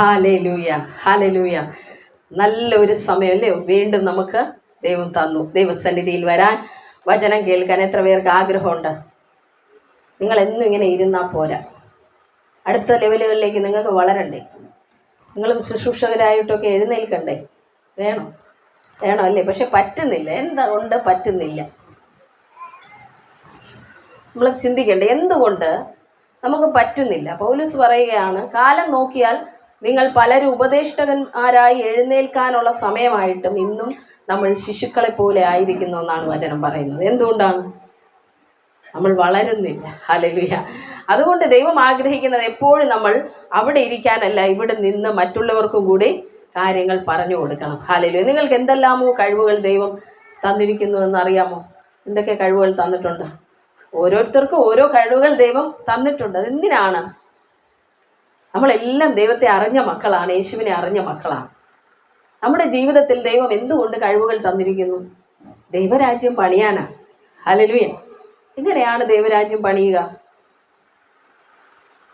Hallelujah hallelujah. നല്ലൊരു സമയമല്ലേ വീണ്ടും നമുക്ക് ദൈവം തന്നു. ദൈവസന്നിധിയിൽ വരാൻ വചനം കേൾക്കാൻ എത്ര പേർക്ക് ആഗ്രഹമുണ്ട്? നിങ്ങൾ എന്നും ഇങ്ങനെ ഇരുന്നാൽ പോരാ. അടുത്ത ലെവലുകളിലേക്ക് നിങ്ങൾക്ക് വളരണ്ടേ? നിങ്ങളും ശുശ്രൂഷകരായിട്ടൊക്കെ എഴുന്നേൽക്കണ്ടേ? വേണം. വേണം അല്ലേ? പക്ഷെ പറ്റുന്നില്ല. എന്താ കൊണ്ട് പറ്റുന്നില്ല. നമ്മൾ ചിന്തിക്കണ്ടേ? എന്തുകൊണ്ട്? നമുക്ക് പറ്റുന്നില്ല. പൗലൂസ് പറയുകയാണ് കാലം നോക്കിയാൽ നിങ്ങൾ പലരും ഉപദേഷ്ടകന്മാരായി എഴുന്നേൽക്കാനുള്ള സമയമായിട്ടും ഇന്നും നമ്മൾ ശിശുക്കളെ പോലെ ആയിരിക്കുന്നു എന്നാണ് വചനം പറയുന്നത്. എന്തുകൊണ്ടാണ്? നമ്മൾ വളരുന്നില്ല. ഹലലുയ അതുകൊണ്ട് ദൈവം ആഗ്രഹിക്കുന്നത് എപ്പോഴും നമ്മൾ അവിടെ ഇരിക്കാനല്ല ഇവിടെ നിന്ന് മറ്റുള്ളവർക്കും കൂടി കാര്യങ്ങൾ പറഞ്ഞു കൊടുക്കണം. ഹലലുയ നിങ്ങൾക്ക് എന്തെല്ലാമോ കഴിവുകൾ ദൈവം തന്നിരിക്കുന്നു എന്നറിയാമോ? എന്തൊക്കെ കഴിവുകൾ തന്നിട്ടുണ്ട്? ഓരോരുത്തർക്കും ഓരോ കഴിവുകൾ ദൈവം തന്നിട്ടുണ്ട്. അതെന്തിനാണ്? നമ്മളെല്ലാം ദൈവത്തെ അറിഞ്ഞ മക്കളാണ് യേശുവിനെ അറിഞ്ഞ മക്കളാണ്. നമ്മുടെ ജീവിതത്തിൽ ദൈവം എന്തുകൊണ്ട് കഴിവുകൾ തന്നിരിക്കുന്നു? ദൈവരാജ്യം പണിയാനാണ് ഹലലുയ എങ്ങനെയാണ് ദൈവരാജ്യം പണിയുക?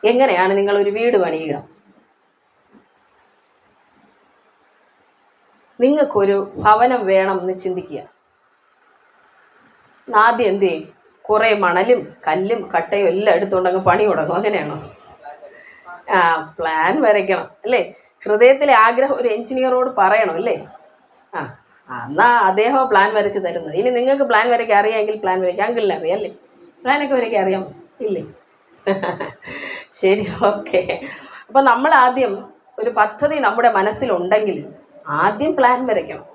എങ്ങനെയാണ് നിങ്ങൾ ഒരു വീട് പണിയുക? നിങ്ങൾക്കൊരു ഭവനം വേണം എന്ന് ചിന്തിക്കുക. ആദ്യം എന്ത് ചെയ്യും? കുറേ മണലും കല്ലും കട്ടയും എല്ലാം എടുത്തുകൊണ്ടങ്ങ് പണി തുടങ്ങും. അങ്ങനെയാണോ? ആ പ്ലാൻ വരയ്ക്കണം അല്ലേ? ഹൃദയത്തിലെ ആഗ്രഹം ഒരു എഞ്ചിനീയറോട് പറയണം അല്ലേ? ആ എന്നാ അദ്ദേഹം പ്ലാൻ വരച്ച് തരുന്നത്. ഇനി നിങ്ങൾക്ക് പ്ലാൻ വരയ്ക്കാൻ അറിയാമെങ്കിൽ പ്ലാൻ വരയ്ക്കാം. അങ്കിളിന് അറിയാം അല്ലേ? പ്ലാനൊക്കെ വരയ്ക്കാൻ അറിയാം ഇല്ലേ? ശരി ഓക്കെ അപ്പോൾ നമ്മൾ ആദ്യം ഒരു പദ്ധതി നമ്മുടെ മനസ്സിലുണ്ടെങ്കിൽ ആദ്യം പ്ലാൻ വരയ്ക്കണം.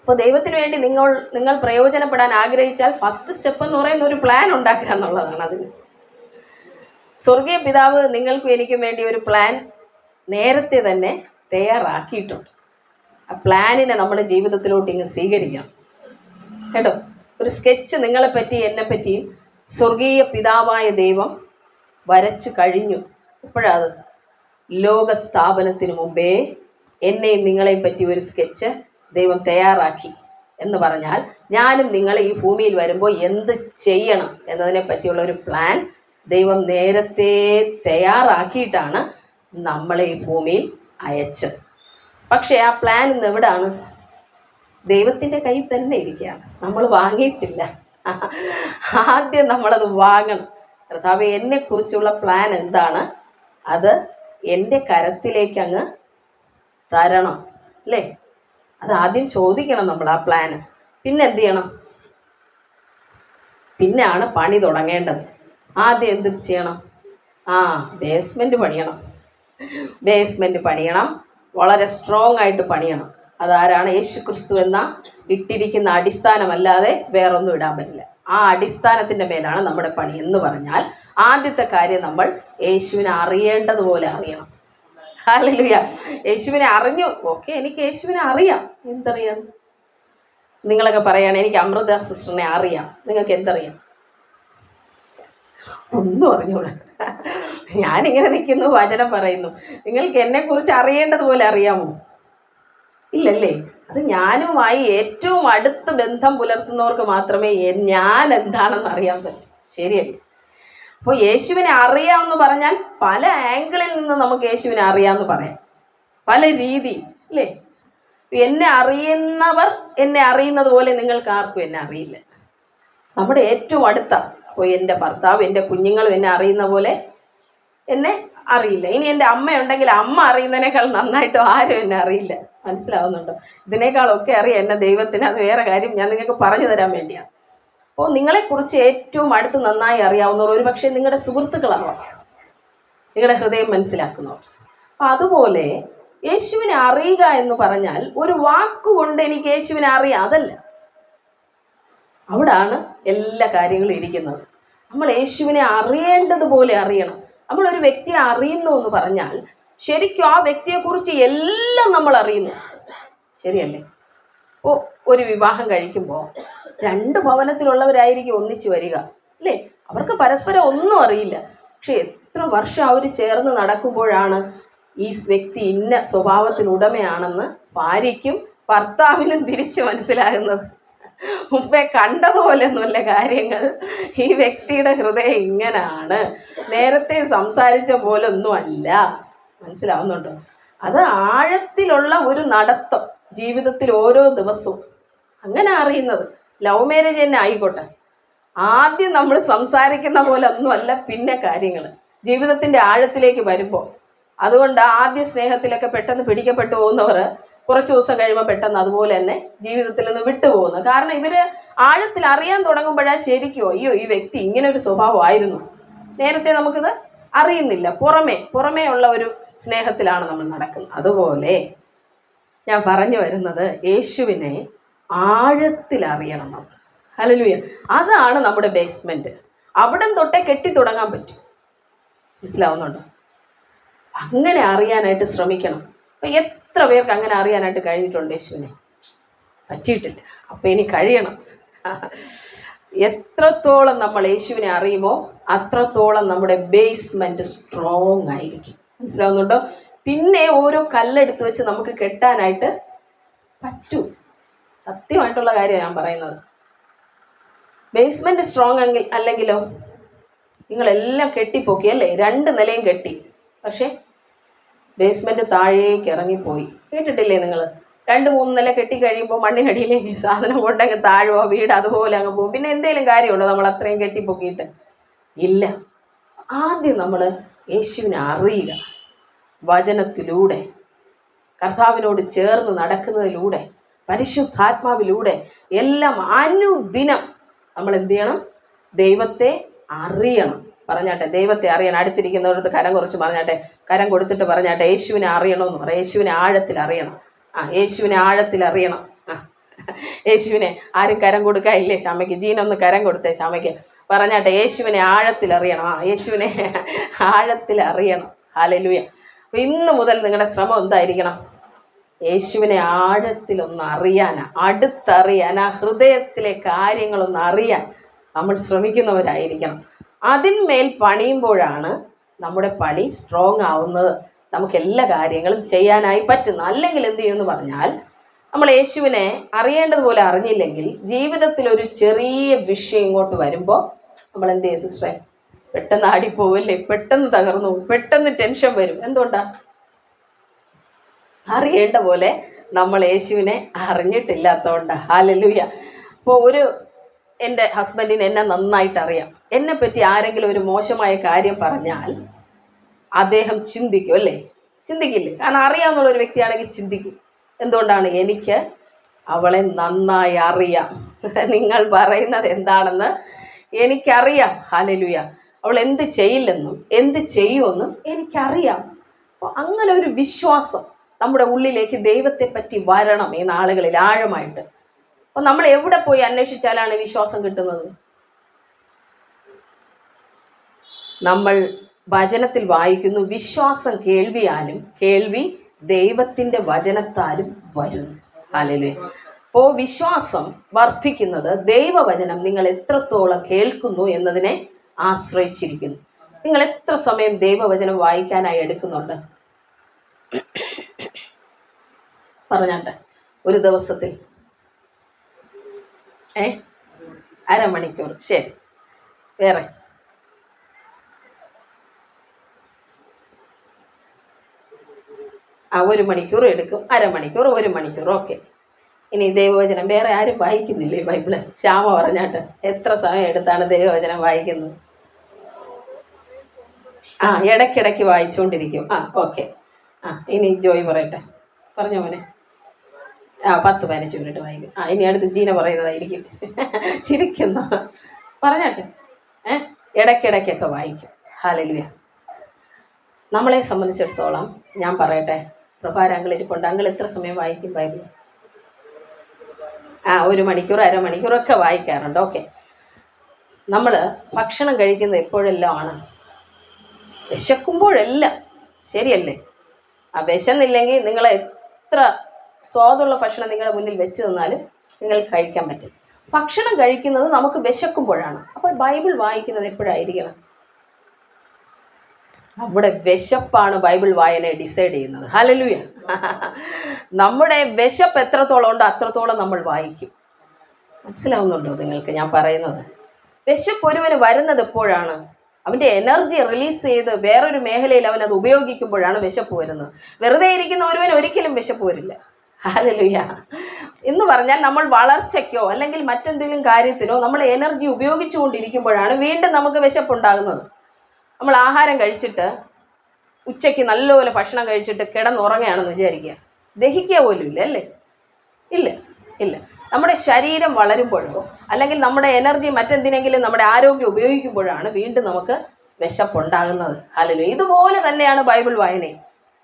അപ്പോൾ ദൈവത്തിന് വേണ്ടി നിങ്ങൾ നിങ്ങൾ പ്രയോജനപ്പെടാൻ ആഗ്രഹിച്ചാൽ ഫസ്റ്റ് സ്റ്റെപ്പ് എന്ന് പറയുന്ന ഒരു പ്ലാൻ ഉണ്ടാക്കുക എന്നുള്ളതാണ് അതിന്. സ്വർഗീയ പിതാവ് നിങ്ങൾക്കും എനിക്കും വേണ്ടി ഒരു പ്ലാൻ നേരത്തെ തന്നെ തയ്യാറാക്കിയിട്ടുണ്ട്. ആ പ്ലാനിനെ നമ്മുടെ ജീവിതത്തിലോട്ട് ഇങ്ങ് സ്വീകരിക്കണം. കേട്ടോ? ഒരു സ്കെച്ച് നിങ്ങളെപ്പറ്റി എന്നെപ്പറ്റി സ്വർഗീയ പിതാവായ ദൈവം വരച്ചു കഴിഞ്ഞു. ഇപ്പോഴത് ലോക സ്ഥാപനത്തിന് മുമ്പേ എന്നെയും നിങ്ങളെയും പറ്റി ഒരു സ്കെച്ച് ദൈവം തയ്യാറാക്കി എന്ന് പറഞ്ഞാൽ ഞാനും നിങ്ങളെ ഈ ഭൂമിയിൽ വരുമ്പോൾ എന്ത് ചെയ്യണം എന്നതിനെ പറ്റിയുള്ള ഒരു പ്ലാൻ ദൈവം നേരത്തെ തയ്യാറാക്കിയിട്ടാണ് നമ്മളെ ഈ ഭൂമിയിൽ അയച്ചത്. പക്ഷേ ആ പ്ലാൻ ഇന്ന് എവിടാണ്? ദൈവത്തിന്റെ കയ്യിൽ തന്നെ ഇരിക്കുകയാണ്. നമ്മൾ വാങ്ങിയിട്ടില്ല. ആദ്യം നമ്മളത് വാങ്ങണം. കർത്താവ് എന്നെക്കുറിച്ചുള്ള പ്ലാൻ എന്താണ്? അത് എന്റെ കരത്തിലേക്ക് അങ്ങ് തരണം. അല്ലേ? അത് ആദ്യം ചോദിക്കണം നമ്മൾ ആ പ്ലാന് പിന്നെ എന്ത് ചെയ്യണം? പിന്നെയാണ് പണി തുടങ്ങേണ്ടത്. ആദ്യം എന്ത് ചെയ്യണം? ആ ബേസ്മെന്റ് പണിയണം. ബേസ്മെന്റ് പണിയണം. വളരെ സ്ട്രോങ് ആയിട്ട് പണിയണം. അതാരാണ്? യേശു ക്രിസ്തു എന്ന ഇട്ടിരിക്കുന്ന അടിസ്ഥാനമല്ലാതെ വേറൊന്നും ഇടാൻ പറ്റില്ല. ആ അടിസ്ഥാനത്തിന്റെ മേലാണ് നമ്മുടെ പണി എന്ന് പറഞ്ഞാൽ ആദ്യത്തെ കാര്യം നമ്മൾ യേശുവിനെ അറിയേണ്ടതുപോലെ അറിയണം. ഹാലലുയ യേശുവിനെ അറിഞ്ഞു. ഓക്കെ എനിക്ക് യേശുവിനെ അറിയാം. എന്തറിയാം? നിങ്ങളൊക്കെ പറയുകയാണെങ്കിൽ എനിക്ക് അമൃത സിസ്റ്ററിനെ അറിയാം. നിങ്ങൾക്ക് എന്തറിയാം? ഒന്നും അറിഞ്ഞൂടാ. ഞാനിങ്ങനെ നിൽക്കുന്നു വചനം പറയുന്നു. നിങ്ങൾക്ക് എന്നെക്കുറിച്ച് അറിയേണ്ടതുപോലെ അറിയാമോ? ഇല്ലല്ലേ. അത് ഞാനുമായി ഏറ്റവും അടുത്ത് ബന്ധം പുലർത്തുന്നവർക്ക് മാത്രമേ ഞാൻ എന്താണെന്ന് അറിയാൻ പറ്റൂ. ശരിയല്ലേ? അപ്പോൾ യേശുവിനെ അറിയാമെന്ന് പറഞ്ഞാൽ പല ആംഗിളിൽ നിന്ന് നമുക്ക് യേശുവിനെ അറിയാമെന്ന് പറയാം. പല രീതി അല്ലേ? എന്നെ അറിയുന്നവർ എന്നെ അറിയുന്നത് പോലെ നിങ്ങൾക്ക് ആർക്കും എന്നെ അറിയില്ല. നമ്മുടെ ഏറ്റവും അടുത്ത അപ്പോൾ എന്റെ ഭർത്താവ് എന്റെ കുഞ്ഞുങ്ങളും എന്നെ അറിയുന്ന പോലെ എന്നെ അറിയില്ല. ഇനി എന്റെ അമ്മയുണ്ടെങ്കിൽ അമ്മ അറിയുന്നതിനേക്കാൾ നന്നായിട്ട് ആരും എന്നെ അറിയില്ല. മനസ്സിലാവുന്നുണ്ടോ? ഇതിനേക്കാളൊക്കെ അറിയാം എന്നെ ദൈവത്തിന്. അത് വേറെ കാര്യം ഞാൻ നിങ്ങൾക്ക് പറഞ്ഞു തരാൻ വേണ്ടിയാണ് അപ്പോൾ നിങ്ങളെക്കുറിച്ച് ഏറ്റവും അടുത്ത് നന്നായി അറിയാവുന്നവർ ഒരു പക്ഷേ നിങ്ങളുടെ സുഹൃത്തുക്കളാവാം. നിങ്ങളുടെ ഹൃദയം മനസ്സിലാക്കുന്നവർ. അപ്പം അതുപോലെ യേശുവിനെ അറിയുക എന്ന് പറഞ്ഞാൽ ഒരു വാക്കുകൊണ്ട് എനിക്ക് യേശുവിനെ അറിയാം. അതല്ല. അവിടാണ് എല്ലാ കാര്യങ്ങളും ഇരിക്കുന്നത്. നമ്മൾ യേശുവിനെ അറിയേണ്ടതുപോലെ അറിയണം. നമ്മൾ ഒരു വ്യക്തിയെ അറിയുന്നു എന്ന് പറഞ്ഞാൽ ശരിക്കും ആ വ്യക്തിയെക്കുറിച്ച് എല്ലാം നമ്മൾ അറിയുന്നു. ശരിയല്ലേ? ഓ ഒരു വിവാഹം കഴിക്കുമ്പോൾ രണ്ട് ഭവനത്തിലുള്ളവരായിരിക്കും ഒന്നിച്ച് വരിക അല്ലേ? അവർക്ക് പരസ്പരം ഒന്നും അറിയില്ല. പക്ഷെ എത്ര വർഷം അവർ ചേർന്ന് നടക്കുമ്പോഴാണ് ഈ വ്യക്തി ഇന്ന സ്വഭാവത്തിനുടമയാണെന്ന് ഭാര്യയ്ക്കും ഭർത്താവിനും തിരിച്ച് മനസ്സിലാകുന്നത്. മുമ്പേ കണ്ടതുപോലെയൊന്നുമല്ല കാര്യങ്ങൾ. ഈ വ്യക്തിയുടെ ഹൃദയം ഇങ്ങനാണ്. നേരത്തെ സംസാരിച്ച പോലെ അല്ല മനസ്സിലാവുന്നുണ്ടോ? അത് ആഴത്തിലുള്ള ഒരു നടത്തം ജീവിതത്തിൽ ഓരോ ദിവസവും. അങ്ങനെ അറിയുന്നത്. ലവ് മാരേജ് തന്നെ ആയിക്കോട്ടെ. ആദ്യം നമ്മൾ സംസാരിക്കുന്ന പോലെ ഒന്നുമല്ല പിന്നെ കാര്യങ്ങൾ. ജീവിതത്തിന്റെ ആഴത്തിലേക്ക് വരുമ്പോൾ. അതുകൊണ്ട് ആദ്യ സ്നേഹത്തിലൊക്കെ പെട്ടെന്ന് പിടിക്കപ്പെട്ടു പോകുന്നവർ കുറച്ച് ദിവസം കഴിയുമ്പോൾ പെട്ടെന്ന് അതുപോലെ തന്നെ ജീവിതത്തിൽ നിന്ന് വിട്ടുപോകുന്നു. കാരണം ഇവർ ആഴത്തിൽ അറിയാൻ തുടങ്ങുമ്പോഴാ ശരിക്കും അയ്യോ ഈ വ്യക്തി ഇങ്ങനെ ഒരു സ്വഭാവമായിരുന്നു. നേരത്തെ നമുക്കിത് അറിയുന്നില്ല. പുറമേ പുറമേ ഉള്ള ഒരു സ്നേഹത്തിലാണ് നമ്മൾ നടക്കുന്നത്. അതുപോലെ ഞാൻ പറഞ്ഞു വരുന്നത് യേശുവിനെ ആഴത്തിൽ അറിയണം നമ്മൾ. ഹലലുയ അതാണ് നമ്മുടെ ബേസ്മെന്റ് അവിടം തൊട്ടേ കെട്ടി തുടങ്ങാൻ പറ്റും. മനസ്സിലാവുന്നുണ്ടോ? അങ്ങനെ അറിയാനായിട്ട് ശ്രമിക്കണം. അപ്പൊ എത്ര പേർക്ക് അങ്ങനെ അറിയാനായിട്ട് കഴിഞ്ഞിട്ടുണ്ട് യേശുവിനെ? പറ്റിയിട്ടില്ല. അപ്പോൾ ഇനി കഴിയണം. എത്രത്തോളം നമ്മൾ യേശുവിനെ അറിയുമോ അത്രത്തോളം നമ്മുടെ ബേസ്മെന്റ് സ്ട്രോങ് ആയിരിക്കും. മനസ്സിലാവുന്നുണ്ടോ? പിന്നെ ഓരോ കല്ലെടുത്ത് വെച്ച് നമുക്ക് കെട്ടാനായിട്ട് പറ്റൂ. സത്യമായിട്ടുള്ള കാര്യമാണ് ഞാൻ പറയുന്നത്. ബേസ്മെന്റ് സ്ട്രോങ് എങ്കിൽ അല്ലെങ്കിലോ? നിങ്ങളെല്ലാം കെട്ടിപ്പോക്കി അല്ലേ? രണ്ട് നിലയും കെട്ടി. പക്ഷേ ബേസ്മെന്റ് താഴേക്ക് ഇറങ്ങിപ്പോയി. കേട്ടിട്ടില്ലേ നിങ്ങൾ രണ്ട് മൂന്ന് നില കെട്ടി കഴിയുമ്പോൾ മണ്ണിനടിയിലേക്ക് ഈ സാധനം കൊണ്ടങ്ങ് താഴുവോ വീട് അതുപോലെ അങ്ങ് പോകും. പിന്നെ എന്തെങ്കിലും കാര്യമുണ്ടോ നമ്മൾ അത്രയും കെട്ടിപ്പൊക്കിയിട്ട്? ഇല്ല. ആദ്യം നമ്മൾ യേശുവിനെ അറിയുക. വചനത്തിലൂടെ കർത്താവിനോട് ചേർന്ന് നടക്കുന്നതിലൂടെ പരിശുദ്ധാത്മാവിലൂടെ എല്ലാം അനുദിനം നമ്മൾ എന്ത് ചെയ്യണം? ദൈവത്തെ അറിയണം. പറഞ്ഞാട്ടെ ദൈവത്തെ അറിയാൻ അടുത്തിരിക്കുന്നവരുടെ കരം കുറച്ച് പറഞ്ഞാട്ടെ കരം കൊടുത്തിട്ട് പറഞ്ഞാട്ടെ യേശുവിനെ അറിയണമെന്ന് പറയാം യേശുവിനെ ആഴത്തിൽ അറിയണം. ആ യേശുവിനെ ആഴത്തിൽ അറിയണം. ആ യേശുവിനെ ആരും കരം കൊടുക്കാനില്ലേ ശ്യാമയ്ക്ക് ജീനൊന്ന് കരം കൊടുത്തേ ശ്യാമയ്ക്ക് പറഞ്ഞാട്ടെ യേശുവിനെ ആഴത്തിൽ അറിയണം. ആ യേശുവിനെ ആഴത്തിൽ അറിയണം. ഹാലലുയ അപ്പം ഇന്ന് മുതൽ നിങ്ങളുടെ ശ്രമം എന്തായിരിക്കണം? യേശുവിനെ ആഴത്തിലൊന്ന് അറിയാൻ അടുത്തറിയാൻ ആ ഹൃദയത്തിലെ കാര്യങ്ങളൊന്ന് അറിയാൻ നമ്മൾ ശ്രമിക്കുന്നവരായിരിക്കണം. അതിന്മേൽ പണിയുമ്പോഴാണ് നമ്മുടെ പണി സ്ട്രോങ് ആവുന്നത്. നമുക്ക് എല്ലാ കാര്യങ്ങളും ചെയ്യാനായി പറ്റുന്നു. അല്ലെങ്കിൽ എന്ത് ചെയ്യുമെന്ന് പറഞ്ഞാൽ നമ്മൾ യേശുവിനെ അറിയേണ്ടതുപോലെ അറിഞ്ഞില്ലെങ്കിൽ ജീവിതത്തിൽ ഒരു ചെറിയ വിഷയം ഇങ്ങോട്ട് വരുമ്പോൾ നമ്മൾ എന്ത് ചെയ്യും സിസ്റ്ററെ പെട്ടെന്ന് ആടിപ്പോവല്ലേ? പെട്ടെന്ന് തകർന്നു പെട്ടെന്ന് ടെൻഷൻ വരും. എന്തുകൊണ്ടാ? അറിയേണ്ട പോലെ നമ്മൾ യേശുവിനെ അറിഞ്ഞിട്ടില്ലാത്തതുകൊണ്ട്. ഹാലലൂയ അപ്പോൾ ഒരു എന്റെ ഹസ്ബൻഡിന് എന്നെ നന്നായിട്ട് അറിയാം എന്നെ പറ്റി ആരെങ്കിലും ഒരു മോശമായ കാര്യം പറഞ്ഞാൽ അദ്ദേഹം ചിന്തിക്കും അല്ലേ? ചിന്തിക്കില്ലേ. കാരണം അറിയാവുന്ന ഒരു വ്യക്തിയാണെങ്കിൽ ചിന്തിക്കും. എന്തുകൊണ്ടാണ് എനിക്ക് അവളെ നന്നായി അറിയാം? നിങ്ങൾ പറയുന്നത് എന്താണെന്ന് എനിക്കറിയാം. ഹാലലുയ അവൾ എന്ത് ചെയ്യില്ലെന്നും എന്ത് ചെയ്യുമെന്നും എനിക്കറിയാം. അപ്പോൾ അങ്ങനെ ഒരു വിശ്വാസം നമ്മുടെ ഉള്ളിലേക്ക് ദൈവത്തെപ്പറ്റി വരണം ഈ നാളുകളിൽ ആഴമായിട്ട്. അപ്പോൾ നമ്മൾ എവിടെ പോയി അന്വേഷിച്ചാലാണ് വിശ്വാസം കിട്ടുന്നത്? നമ്മൾ വചനത്തിൽ വായിക്കുന്നു വിശ്വാസം കേൾവിയാലും കേൾവി ദൈവത്തിന്റെ വചനത്താലും വരുന്നു അല്ലേ അപ്പോൾ വിശ്വാസം വർദ്ധിക്കുന്നത് ദൈവവചനം നിങ്ങൾ എത്രത്തോളം കേൾക്കുന്നു എന്നതിനെ ആശ്രയിച്ചിരിക്കുന്നു. നിങ്ങൾ എത്ര സമയം ദൈവവചനം വായിക്കാനായി എടുക്കുന്നുണ്ട്? പറഞ്ഞാട്ടെ. ഒരു ദിവസത്തിൽ. ഏ? അരമണിക്കൂർ. ശരി. വേറെ. ആ ഒരു മണിക്കൂർ എടുക്കും. അരമണിക്കൂർ ഒരു മണിക്കൂർ. ഓക്കെ. ഇനി ദൈവവചനം വേറെ ആരും വായിക്കുന്നില്ലേ ബൈബിൾ? ശ്യാമ പറഞ്ഞാട്ട്. എത്ര സമയം എടുത്താണ് ദൈവവചനം വായിക്കുന്നത്? ആ ഇടയ്ക്കിടയ്ക്ക് വായിച്ചുകൊണ്ടിരിക്കും. ആ ഓക്കെ. ആ ഇനി ജോയി പറയട്ടെ. പറഞ്ഞോ മോനെ. ആ പത്ത് പതിനഞ്ച് മിനിറ്റ് വായിക്കും ആ ഇനി അടുത്ത് ജീന പറയുന്നതായിരിക്കും. ചിരിക്കുന്നു. പറഞ്ഞാട്ടെ? ഏ? ഇടയ്ക്കിടയ്ക്കൊക്കെ വായിക്കും. ഹാലലുയ നമ്മളെ സംബന്ധിച്ചിടത്തോളം ഞാൻ പറയട്ടെ പ്രഭാരാങ്കൾ ഇരിപ്പുണ്ട്. എത്ര സമയം വായിക്കും ബൈബിൾ? ആ ഒരു മണിക്കൂർ അരമണിക്കൂറൊക്കെ വായിക്കാറുണ്ട്. ഓക്കെ. നമ്മൾ ഭക്ഷണം കഴിക്കുന്നത് എപ്പോഴെല്ലാം ആണ്? വിശക്കുമ്പോഴെല്ലാം. ശരിയല്ലേ? ആ വിശന്നില്ലെങ്കിൽ നിങ്ങളെ എത്ര സ്വാദുള്ള ഭക്ഷണം നിങ്ങളുടെ മുന്നിൽ വെച്ച് തന്നാൽ നിങ്ങൾക്ക് കഴിക്കാൻ പറ്റും. ഭക്ഷണം കഴിക്കുന്നത് നമുക്ക് വിശക്കുമ്പോഴാണ്. അപ്പോൾ ബൈബിൾ വായിക്കുന്നത് എപ്പോഴായിരിക്കണം? നമ്മുടെ വിശപ്പാണ് ബൈബിൾ വായനയെ ഡിസൈഡ് ചെയ്യുന്നത്. ഹലലുയ നമ്മുടെ വിശപ്പ് എത്രത്തോളം ഉണ്ടോ അത്രത്തോളം നമ്മൾ വായിക്കും. മനസ്സിലാവുന്നുണ്ടോ നിങ്ങൾക്ക് ഞാൻ പറയുന്നത്? വിശപ്പ് ഒരുവന് വരുന്നത് എപ്പോഴാണ്? അവന്റെ എനർജി റിലീസ് ചെയ്ത് വേറൊരു മേഖലയിൽ അവൻ അത് ഉപയോഗിക്കുമ്പോഴാണ് വിശപ്പ് വരുന്നത്. വെറുതെ ഇരിക്കുന്ന ഒരുവൻ ഒരിക്കലും വിശപ്പ് വരില്ല. ഹാലലുയ എന്ന് പറഞ്ഞാൽ നമ്മൾ വളർച്ചയ്ക്കോ അല്ലെങ്കിൽ മറ്റെന്തെങ്കിലും കാര്യത്തിനോ നമ്മൾ എനർജി ഉപയോഗിച്ചുകൊണ്ടിരിക്കുമ്പോഴാണ് വീണ്ടും നമുക്ക് വിശപ്പുണ്ടാകുന്നത്. നമ്മൾ ആഹാരം കഴിച്ചിട്ട് ഉച്ചയ്ക്ക് നല്ലപോലെ ഭക്ഷണം കഴിച്ചിട്ട് കിടന്നുറങ്ങുകയാണെന്ന് വിചാരിക്കുക. ദഹിക്കുക പോലും ഇല്ല അല്ലേ? ഇല്ല ഇല്ല. നമ്മുടെ ശരീരം വളരുമ്പോഴോ അല്ലെങ്കിൽ നമ്മുടെ എനർജി മറ്റെന്തിനെങ്കിലും നമ്മുടെ ആരോഗ്യം ഉപയോഗിക്കുമ്പോഴാണ് വീണ്ടും നമുക്ക് വിശപ്പുണ്ടാകുന്നത്. അല്ലല്ലോ ഇതുപോലെ തന്നെയാണ് ബൈബിൾ വായനയും.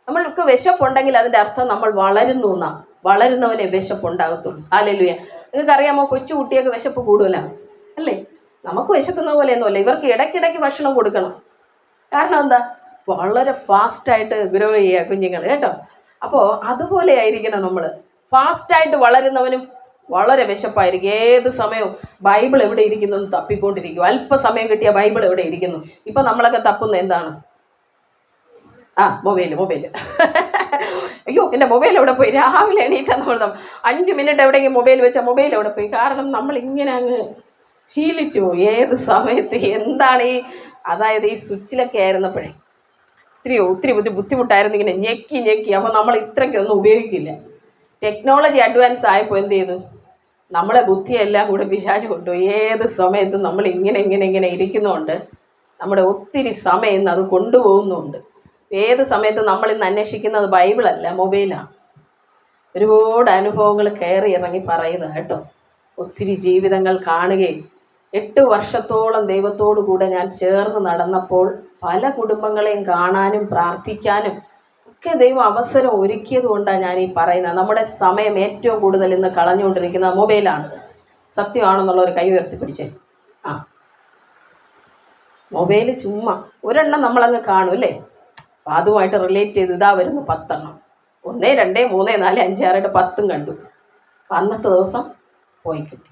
നമ്മൾക്ക് വിശപ്പുണ്ടെങ്കിൽ അതിന്റെ അർത്ഥം നമ്മൾ വളരുന്നു എന്നാ വളരുന്നവനെ വിശപ്പ് ഉണ്ടാകത്തുള്ളൂ. അല്ലല്ലുയ നിങ്ങൾക്കറിയാമോ കൊച്ചു കുട്ടിയൊക്കെ വിശപ്പ് കൂടുതലാണ് അല്ലേ? നമുക്ക് വിശക്കുന്ന പോലെയൊന്നുമല്ല. ഇവർക്ക് ഇടയ്ക്കിടയ്ക്ക് ഭക്ഷണം കൊടുക്കണം. കാരണം എന്താ? വളരെ ഫാസ്റ്റായിട്ട് ഗ്രോ ചെയ്യുക കുഞ്ഞുങ്ങൾ കേട്ടോ. അപ്പോൾ അതുപോലെ ആയിരിക്കണം നമ്മൾ ഫാസ്റ്റായിട്ട് വളരുന്നവനും വളരെ വിശപ്പായിരിക്കും. ഏത് സമയവും ബൈബിൾ എവിടെ ഇരിക്കുന്നു തപ്പിക്കൊണ്ടിരിക്കും. അല്പസമയം കിട്ടിയ ബൈബിൾ എവിടെ ഇരിക്കുന്നു? ഇപ്പം നമ്മളൊക്കെ തപ്പുന്ന എന്താണ്? ആ മൊബൈൽ മൊബൈൽ അയ്യോ എന്റെ മൊബൈൽ എവിടെ പോയി? രാവിലെ എണീറ്റാന്ന് നമ്മൾ അഞ്ച് മിനിറ്റ് എവിടെയെങ്കിലും മൊബൈൽ വെച്ചാൽ മൊബൈൽ എവിടെ പോയി? കാരണം നമ്മൾ ഇങ്ങനെ അങ്ങ് ശീലിച്ചു ഏത് സമയത്ത് എന്താണ് ഈ അതായത് ഈ സ്വിച്ചിലൊക്കെ ആയിരുന്നപ്പോഴേ. ഒത്തിരി ഒത്തിരി ഒത്തിരി ബുദ്ധിമുട്ടായിരുന്നു ഇങ്ങനെ ഞെക്കി ഞെക്കി. അപ്പോൾ നമ്മൾ ഇത്രയ്ക്കൊന്നും ഉപയോഗിക്കില്ല. ടെക്നോളജി അഡ്വാൻസ് ആയപ്പോൾ എന്ത് ചെയ്തു? നമ്മളെ ബുദ്ധിയെല്ലാം കൂടെ പിശാച് കൊണ്ടു ഏത് സമയത്തും നമ്മൾ ഇങ്ങനെ ഇങ്ങനെ ഇങ്ങനെ ഇരിക്കുന്നുണ്ട്. നമ്മുടെ ഒത്തിരി സമയം അത് കൊണ്ടുപോകുന്നുണ്ട്. ഏത് സമയത്തും നമ്മൾ ഇന്ന് അന്വേഷിക്കുന്നത് ബൈബിളല്ല മൊബൈലാണ് ഒരുപാട് അനുഭവങ്ങൾ കയറി ഇറങ്ങി പറയുന്നത് കേട്ടോ. ഒത്തിരി ജീവിതങ്ങൾ കാണുകയും എട്ട് വർഷത്തോളം ദൈവത്തോടു കൂടെ ഞാൻ ചേർന്ന് നടന്നപ്പോൾ പല കുടുംബങ്ങളെയും കാണാനും പ്രാർത്ഥിക്കാനും ഒക്കെ ദൈവം അവസരം ഒരുക്കിയത് കൊണ്ടാണ് ഞാൻ ഈ പറയുന്നത്. നമ്മുടെ സമയം ഏറ്റവും കൂടുതൽ ഇന്ന് കളഞ്ഞുകൊണ്ടിരിക്കുന്നത് മൊബൈലാണ്. സത്യമാണെന്നുള്ള ഒരു കൈ ഉയർത്തി പിടിച്ചേ. ആ. മൊബൈൽ ചുമ്മാ. ഒരെണ്ണം നമ്മളങ്ങ് കാണും അല്ലേ? അതുമായിട്ട് റിലേറ്റ് ചെയ്ത് ഇതാ വരുന്നു പത്തെണ്ണം. ഒന്നേ രണ്ടേ മൂന്നേ നാല് അഞ്ച് ആറ് പത്തും കണ്ടു. അന്നത്തെ ദിവസം പോയി കിട്ടി.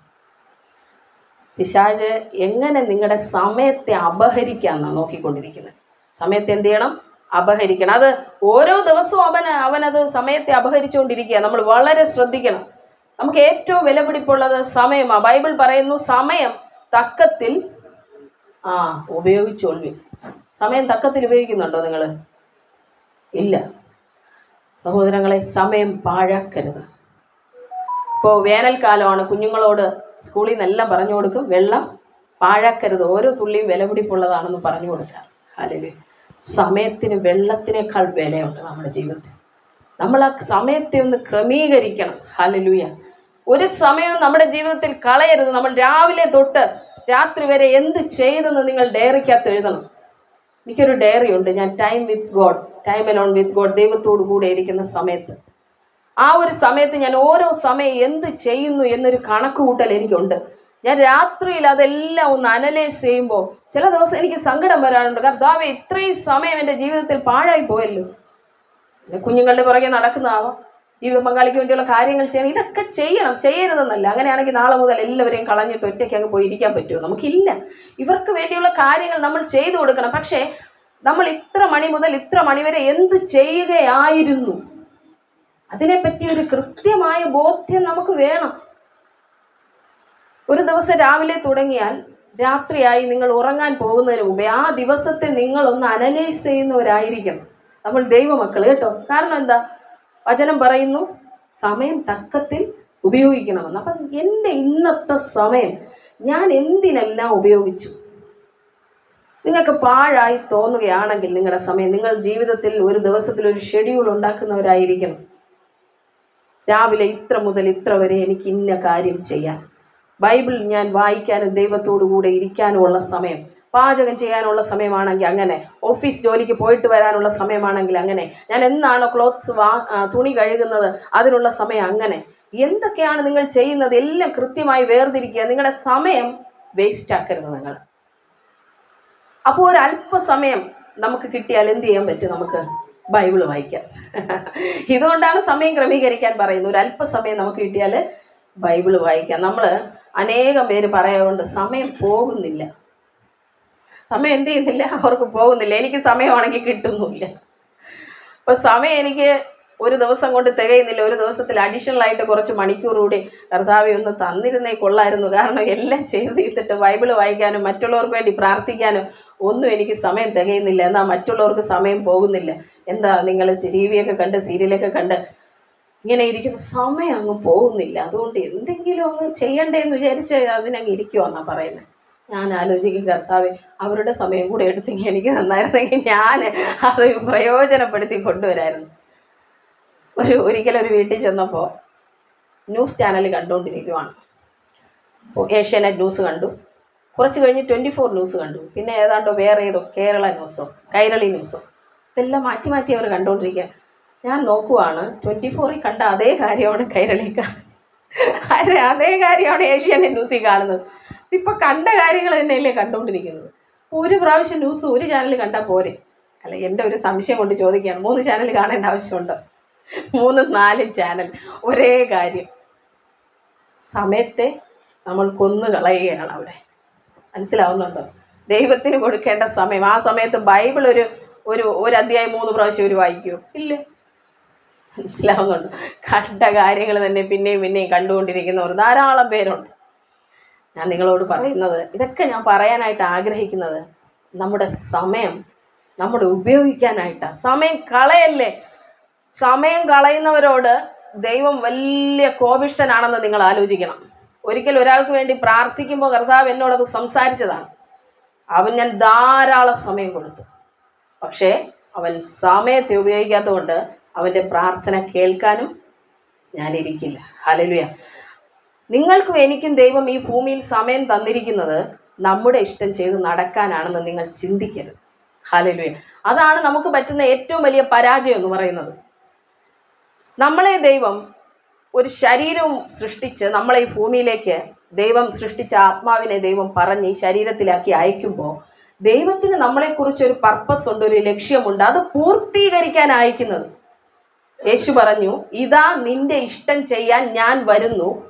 പിശാജ് എങ്ങനെ നിങ്ങളുടെ സമയത്തെ അപഹരിക്കാമെന്നാണ് നോക്കിക്കൊണ്ടിരിക്കുന്നത്. സമയത്തെ എന്ത് ചെയ്യണം? അപഹരിക്കണം. അത് ഓരോ ദിവസവും അവന് അവനത് സമയത്തെ അപഹരിച്ചുകൊണ്ടിരിക്കുക നമ്മൾ വളരെ ശ്രദ്ധിക്കണം. നമുക്ക് ഏറ്റവും വിലപിടിപ്പുള്ളത് സമയമാണ് ബൈബിൾ പറയുന്നു സമയം തക്കത്തിൽ ആ ഉപയോഗിച്ചോൾവി സമയം തക്കത്തിൽ ഉപയോഗിക്കുന്നുണ്ടോ നിങ്ങൾ ഇല്ല. സഹോദരങ്ങളെ സമയം പാഴാക്കരുത്. ഇപ്പോൾ വേനൽക്കാലമാണ്. കുഞ്ഞുങ്ങളോട് സ്കൂളിൽ നിന്നെല്ലാം പറഞ്ഞു കൊടുക്കും. വെള്ളം പാഴാക്കരുത്. ഓരോ തുള്ളിയും വിലപിടിപ്പുള്ളതാണെന്ന് പറഞ്ഞു കൊടുക്കുക അല്ലെങ്കിൽ സമയത്തിന് വെള്ളത്തിനേക്കാൾ വിലയുണ്ട് നമ്മുടെ ജീവിതത്തിൽ. നമ്മൾ ആ സമയത്തെ ഒന്ന് ക്രമീകരിക്കണം. ഹലലൂയ ഒരു സമയവും നമ്മുടെ ജീവിതത്തിൽ കളയരുത്. നമ്മൾ രാവിലെ തൊട്ട് രാത്രി വരെ എന്ത് ചെയ്തെന്ന് നിങ്ങൾ ഡയറിക്കകത്ത് എഴുതണം. എനിക്കൊരു ഡയറി ഉണ്ട്. ഞാൻ time with God time alone with God ദൈവത്തോടു കൂടെ ഇരിക്കുന്ന സമയത്ത്. ആ ഒരു സമയത്ത് ഞാൻ ഓരോ സമയം എന്ത് ചെയ്യുന്നു എന്നൊരു കണക്ക് കൂട്ടൽ എനിക്കുണ്ട്. ഞാൻ രാത്രിയിൽ അതെല്ലാം ഒന്ന് അനലൈസ് ചെയ്യുമ്പോൾ ചില ദിവസം എനിക്ക് സങ്കടം വരാറുണ്ട്. ദാവേ ഇത്രയും സമയം എന്റെ ജീവിതത്തിൽ പാഴായി പോയല്ലോ. കുഞ്ഞുങ്ങളുടെ പുറകെ നടക്കുന്നതാവാം. ജീവിത പങ്കാളിക്ക് വേണ്ടിയുള്ള കാര്യങ്ങൾ ചെയ്യണം. ഇതൊക്കെ ചെയ്യണം. ചെയ്യരുതെന്നല്ല. അങ്ങനെയാണെങ്കിൽ നാളെ മുതൽ എല്ലാവരെയും കളഞ്ഞിട്ട് ഒറ്റയ്ക്ക് അങ്ങ് പോയി ഇരിക്കാൻ പറ്റുമോ? നമുക്കില്ല. ഇവർക്ക് വേണ്ടിയുള്ള കാര്യങ്ങൾ നമ്മൾ ചെയ്തു കൊടുക്കണം. പക്ഷേ നമ്മൾ ഇത്ര മണി മുതൽ ഇത്ര മണി വരെ എന്ത് ചെയ്യുകയായിരുന്നു? അതിനെപ്പറ്റി ഒരു കൃത്യമായ ബോധ്യം നമുക്ക് വേണം. ഒരു ദിവസം രാവിലെ തുടങ്ങിയാൽ രാത്രിയായി നിങ്ങൾ ഉറങ്ങാൻ പോകുന്നതിന് മുമ്പേ ആ ദിവസത്തെ നിങ്ങളൊന്ന് അനലൈസ് ചെയ്യുന്നവരായിരിക്കണം. നമ്മൾ ദൈവമക്കൾ കേട്ടോ. കാരണം എന്താ? വചനം പറയുന്നു സമയം തക്കത്തിൽ ഉപയോഗിക്കണമെന്ന്. അപ്പം എന്റെ ഇന്നത്തെ സമയം ഞാൻ എന്തിനെല്ലാം ഉപയോഗിച്ചു? നിങ്ങൾക്ക് പാഴായി തോന്നുകയാണെങ്കിൽ നിങ്ങളുടെ സമയം നിങ്ങൾ ജീവിതത്തിൽ ഒരു ദിവസത്തിൽ ഒരു ഷെഡ്യൂൾ ഉണ്ടാക്കുന്നവരായിരിക്കണം. രാവിലെ ഇത്ര മുതൽ ഇത്ര വരെ എനിക്ക് ഇന്ന കാര്യം ചെയ്യാൻ. ബൈബിൾ ഞാൻ വായിക്കാനും ദൈവത്തോടു കൂടെ ഇരിക്കാനുമുള്ള സമയം. പാചകം ചെയ്യാനുള്ള സമയമാണെങ്കിൽ അങ്ങനെ ഓഫീസ് ജോലിക്ക് പോയിട്ട് വരാനുള്ള സമയമാണെങ്കിൽ അങ്ങനെ ഞാൻ എന്നാണ് ക്ലോത്ത്സ് വാ തുണി കഴുകുന്നത് അതിനുള്ള സമയം അങ്ങനെ. എന്തൊക്കെയാണ് നിങ്ങൾ ചെയ്യുന്നത്? എല്ലാം കൃത്യമായി വേർതിരിക്കുക. നിങ്ങളുടെ സമയം വേസ്റ്റ് ആക്കരുത് നിങ്ങൾ. അപ്പോൾ ഒരു അല്പസമയം നമുക്ക് കിട്ടിയാൽ എന്ത് ചെയ്യാൻ പറ്റും നമുക്ക്? ബൈബിൾ വായിക്കാം. ഇതുകൊണ്ടാണ് സമയം ക്രമീകരിക്കാൻ പറയുന്നത്. ഒരു അല്പസമയം നമുക്ക് കിട്ടിയാൽ ബൈബിൾ വായിക്കാം. നമ്മൾ അനേകം പേര് പറയാറുണ്ട് സമയം പോകുന്നില്ല. സമയം എന്ത് ചെയ്യുന്നില്ല അവർക്ക് പോകുന്നില്ല. എനിക്ക് സമയമാണെങ്കിൽ കിട്ടുന്നില്ല അപ്പോൾ സമയം എനിക്ക് ഒരു ദിവസം കൊണ്ട് തികയുന്നില്ല. ഒരു ദിവസത്തിൽ അഡീഷണൽ ആയിട്ട് കുറച്ച് മണിക്കൂർ കൂടി കർത്താവി ഒന്ന് തന്നിരുന്നേ കൊള്ളായിരുന്നു. കാരണം എല്ലാം ചെയ്ത് തീർത്തിട്ട് ബൈബിൾ വായിക്കാനും മറ്റുള്ളവർക്ക് വേണ്ടി പ്രാർത്ഥിക്കാനും ഒന്നും എനിക്ക് സമയം തികയുന്നില്ല. എന്നാൽ മറ്റുള്ളവർക്ക് സമയം പോകുന്നില്ല. എന്താ നിങ്ങൾ ടി വിയൊക്കെ കണ്ട് സീരിയലൊക്കെ കണ്ട് ഇങ്ങനെ ഇരിക്കുന്ന. സമയം അങ്ങ് പോകുന്നില്ല. അതുകൊണ്ട് എന്തെങ്കിലും അങ്ങ് ചെയ്യണ്ടേന്ന് വിചാരിച്ച് അതിനങ്ങ് ഇരിക്കുവാന്നാ പറയുന്നത് ഞാൻ ആലോചിക്കും കർത്താവ് അവരുടെ സമയം കൂടെ എടുത്തെങ്കിൽ എനിക്ക് നന്നായിരുന്നെങ്കിൽ ഞാൻ അത് പ്രയോജനപ്പെടുത്തി കൊണ്ടുവരായിരുന്നു. ഒരു ഒരിക്കലും ഒരു വീട്ടിൽ ചെന്നപ്പോൾ ന്യൂസ് ചാനൽ കണ്ടുകൊണ്ടിരിക്കുവാണ്. ഏഷ്യാനെറ്റ് ന്യൂസ് കണ്ടു. കുറച്ച് കഴിഞ്ഞ് ട്വന്റി ഫോർ ന്യൂസ് കണ്ടു. പിന്നെ ഏതാണ്ടോ വേറെ ഏതോ കേരള ന്യൂസോ കൈരളി ന്യൂസോ ഇതെല്ലാം മാറ്റി മാറ്റി അവർ കണ്ടുകൊണ്ടിരിക്കുക. ഞാൻ നോക്കുവാണ് ട്വന്റി ഫോറിൽ കണ്ട അതേ കാര്യമാണ് കൈരളി കാണുന്നത് അതേ കാര്യമാണ് ഏഷ്യാനെറ്റ് ന്യൂസിൽ കാണുന്നത്. ഇപ്പം കണ്ട കാര്യങ്ങൾ തന്നെയല്ലേ കണ്ടുകൊണ്ടിരിക്കുന്നത് ഒരു പ്രാവശ്യം ന്യൂസ് ഒരു ചാനൽ കണ്ടാൽ പോരെ? അല്ല എന്റെ ഒരു സംശയം കൊണ്ട് ചോദിക്കുകയാണ്. മൂന്ന് ചാനൽ കാണേണ്ട ആവശ്യമുണ്ട്? മൂന്ന് നാല് ചാനൽ ഒരേ കാര്യം. സമയത്തെ നമ്മൾ കൊന്നു കളയുകയാണ് അവിടെ. മനസ്സിലാവുന്നുണ്ടോ? ദൈവത്തിന് കൊടുക്കേണ്ട സമയം. ആ സമയത്ത് ബൈബിൾ ഒരു ഒരു ഒരു അധ്യായം മൂന്ന് പ്രാവശ്യം ഒരു വായിക്കുമോ ഇല്ല. മനസ്സിലാവുന്നുണ്ട്? കണ്ട കാര്യങ്ങൾ തന്നെ പിന്നെയും പിന്നെയും കണ്ടുകൊണ്ടിരിക്കുന്നവർ ധാരാളം പേരുണ്ട്. ഞാൻ നിങ്ങളോട് പറയുന്നത് ഇതൊക്കെ ഞാൻ പറയാനായിട്ട് ആഗ്രഹിക്കുന്നത് നമ്മുടെ സമയം നമ്മുടെ ഉപയോഗിക്കാനായിട്ടാണ് സമയം കളയല്ലേ? സമയം കളയുന്നവരോട് ദൈവം വലിയ കോപിഷ്ടനാണെന്ന് നിങ്ങൾ ആലോചിക്കണം. ഒരിക്കൽ ഒരാൾക്ക് വേണ്ടി പ്രാർത്ഥിക്കുമ്പോൾ കർത്താവ് എന്നോടത് സംസാരിച്ചതാണ്. അവൻ ഞാൻ ധാരാളം സമയം കൊടുത്തു. പക്ഷേ അവൻ സമയത്തെ ഉപയോഗിക്കാത്തതുകൊണ്ട് അവന്റെ പ്രാർത്ഥന കേൾക്കാനും ഞാനിരിക്കില്ല. ഹലലുയ നിങ്ങൾക്കും എനിക്കും ദൈവം ഈ ഭൂമിയിൽ സമയം തന്നിരിക്കുന്നത് നമ്മുടെ ഇഷ്ടം ചെയ്ത് നടക്കാനാണെന്ന് നിങ്ങൾ ചിന്തിക്കരുത്. ഹലലു അതാണ് നമുക്ക് പറ്റുന്ന ഏറ്റവും വലിയ പരാജയം എന്ന് പറയുന്നത്. നമ്മളെ ദൈവം ഒരു ശരീരവും സൃഷ്ടിച്ച് നമ്മളെ ഈ ഭൂമിയിലേക്ക് ദൈവം സൃഷ്ടിച്ച ആത്മാവിനെ ദൈവം പറഞ്ഞ് ഈ ശരീരത്തിലാക്കി അയക്കുമ്പോൾ ദൈവത്തിന് നമ്മളെക്കുറിച്ച് ഒരു പർപ്പസ് ഉണ്ട് ഒരു ലക്ഷ്യമുണ്ട്. അത് പൂർത്തീകരിക്കാൻ അയക്കുന്നത്. യേശു പറഞ്ഞു ഇതാ നിന്റെ ഇഷ്ടം ചെയ്യാൻ ഞാൻ വരുന്നു.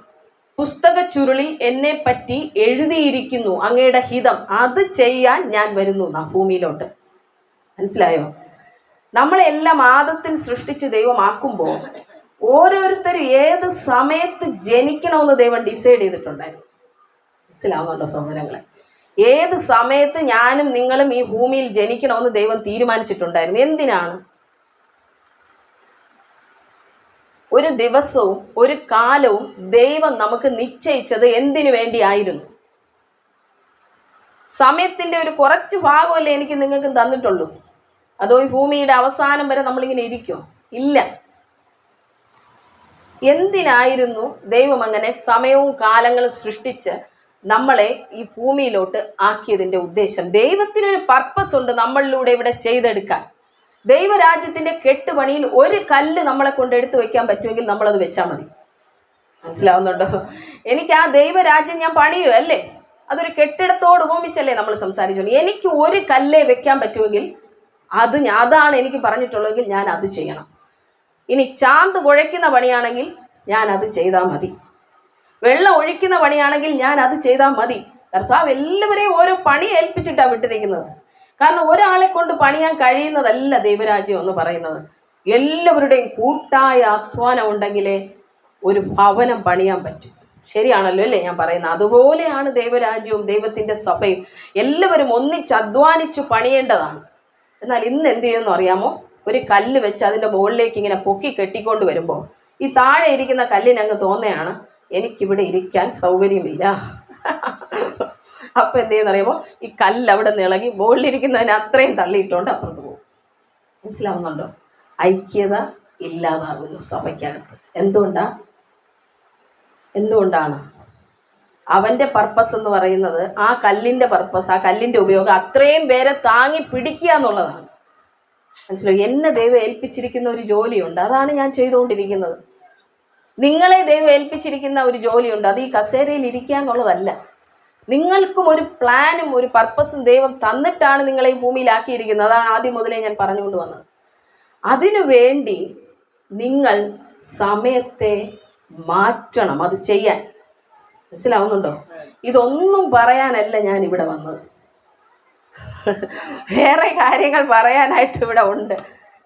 പുസ്തക ചുരുളിൽ എന്നെ പറ്റി എഴുതിയിരിക്കുന്നു അങ്ങയുടെ ഹിതം. അത് ചെയ്യാൻ ഞാൻ വരുന്നു ഭൂമിയിലോട്ട്. മനസ്സിലായോ? നമ്മളെല്ലാം ആദത്തിൽ സൃഷ്ടിച്ച് ദൈവമാക്കുമ്പോൾ ഓരോരുത്തരും ഏത് സമയത്ത് ജനിക്കണമെന്ന് ദൈവം ഡിസൈഡ് ചെയ്തിട്ടുണ്ടായിരുന്നു. മനസ്സിലാവുന്നുണ്ടോ സഹോദരങ്ങളെ? ഏത് സമയത്ത് ഞാനും നിങ്ങളും ഈ ഭൂമിയിൽ ജനിക്കണമെന്ന് ദൈവം തീരുമാനിച്ചിട്ടുണ്ടായിരുന്നു. എന്തിനാണ്? ഒരു ദിവസവും ഒരു കാലവും ദൈവം നമുക്ക് നിശ്ചയിച്ചത് എന്തിനു വേണ്ടിയായിരുന്നു? സമയത്തിന്റെ ഒരു കുറച്ച് ഭാഗമല്ലേ എനിക്ക് നിങ്ങൾക്ക് തന്നിട്ടുള്ളൂ. അതോ ഈ ഭൂമിയുടെ അവസാനം വരെ നമ്മളിങ്ങനെ ഇരിക്കും? ഇല്ല. എന്തിനായിരുന്നു ദൈവം അങ്ങനെ സമയവും കാലങ്ങളും സൃഷ്ടിച്ച് നമ്മളെ ഈ ഭൂമിയിലോട്ട് ആക്കിയതിന്റെ ഉദ്ദേശം? ദൈവത്തിനൊരു പർപ്പസ് ഉണ്ട് നമ്മളിലൂടെ ഇവിടെ ചെയ്തെടുക്കാൻ. ദൈവരാജ്യത്തിന്റെ കെട്ടുപണിയിൽ ഒരു കല്ല് നമ്മളെ കൊണ്ട് എടുത്തു വെക്കാൻ പറ്റുമെങ്കിൽ നമ്മളത് വെച്ചാൽ മതി. മനസ്സിലാവുന്നുണ്ടോ? എനിക്ക് ആ ദൈവരാജ്യം ഞാൻ പണിയോ അല്ലേ? അതൊരു കെട്ടിടത്തോട് ഉപമിച്ചല്ലേ നമ്മൾ സംസാരിച്ചുള്ളൂ എനിക്ക് ഒരു കല്ലേ വെക്കാൻ പറ്റുമെങ്കിൽ അത് അതാണ് എനിക്ക് പറഞ്ഞിട്ടുള്ളതെങ്കിൽ ഞാൻ അത് ചെയ്യണം. ഇനി ചാന്ത് കുഴയ്ക്കുന്ന പണിയാണെങ്കിൽ ഞാൻ അത് ചെയ്താൽ മതി. വെള്ളം ഒഴിക്കുന്ന പണിയാണെങ്കിൽ ഞാൻ അത് ചെയ്താൽ മതി. കർത്താവ് എല്ലാവരെയും ഓരോ പണി ഏൽപ്പിച്ചിട്ടാണ് വിട്ടിരിക്കുന്നത്. കാരണം ഒരാളെ കൊണ്ട് പണിയാൻ കഴിയുന്നതല്ല ദൈവരാജ്യം എന്ന് പറയുന്നത്. എല്ലാവരുടെയും കൂട്ടായ അധ്വാനം ഉണ്ടെങ്കിലേ ഒരു ഭവനം പണിയാൻ പറ്റും. ശരിയാണല്ലോ അല്ലേ ഞാൻ പറയുന്നത്? അതുപോലെയാണ് ദൈവരാജ്യവും ദൈവത്തിന്റെ സഭയും. എല്ലാവരും ഒന്നിച്ച് അധ്വാനിച്ച് പണിയേണ്ടതാണ്. എന്നാൽ ഇന്ന് എന്ത് ചെയ്യുമെന്ന് അറിയാമോ? ഒരു കല്ല് വെച്ച് അതിന്റെ മുകളിലേക്ക് ഇങ്ങനെ പൊക്കി കെട്ടിക്കൊണ്ട് വരുമ്പോൾ ഈ താഴെ ഇരിക്കുന്ന കല്ലിനങ്ങ് തോന്നുകയാണ് എനിക്കിവിടെ ഇരിക്കാൻ സൗകര്യമില്ല. അപ്പം എന്ത് ചെയ്യുന്ന അറിയുമ്പോൾ ഈ കല്ല് അവിടെ നിന്ന് ഇളകി മുകളിലിരിക്കുന്നതിന് അത്രയും തള്ളിയിട്ടുകൊണ്ട് അപ്പുറത്ത് പോകും. മനസ്സിലാവുന്നുണ്ടോ? ഐക്യത ഇല്ലാതാകുന്നു സഭയ്ക്കകത്ത്. എന്തുകൊണ്ടാ? എന്തുകൊണ്ടാണ്? അവന്റെ പർപ്പസ് എന്ന് പറയുന്നത് ആ കല്ലിന്റെ പർപ്പസ് ആ കല്ലിന്റെ ഉപയോഗം അത്രയും പേരെ താങ്ങി പിടിക്കുക എന്നുള്ളതാണ്. മനസ്സിലായി? എന്നെ ദൈവം ഏൽപ്പിച്ചിരിക്കുന്ന ഒരു ജോലിയുണ്ട്. അതാണ് ഞാൻ ചെയ്തുകൊണ്ടിരിക്കുന്നത്. നിങ്ങളെ ദൈവം ഏൽപ്പിച്ചിരിക്കുന്ന ഒരു ജോലിയുണ്ട്. അത് ഈ കസേരയിൽ ഇരിക്കുക എന്നുള്ളതല്ല. നിങ്ങൾക്കും ഒരു പ്ലാനും ഒരു പർപ്പസും ദൈവം തന്നിട്ടാണ് നിങ്ങളെ ഈ ഭൂമിയിലാക്കിയിരിക്കുന്നത്. അതാണ് ആദ്യം മുതലേ ഞാൻ പറഞ്ഞുകൊണ്ട് വന്നത്. അതിനു വേണ്ടി നിങ്ങൾ സമയത്തെ മാറ്റണം അത് ചെയ്യാൻ. മനസ്സിലാവുന്നുണ്ടോ? ഇതൊന്നും പറയാനല്ല ഞാൻ ഇവിടെ വന്നത്. വേറെ കാര്യങ്ങൾ പറയാനായിട്ട് ഇവിടെ ഉണ്ട്.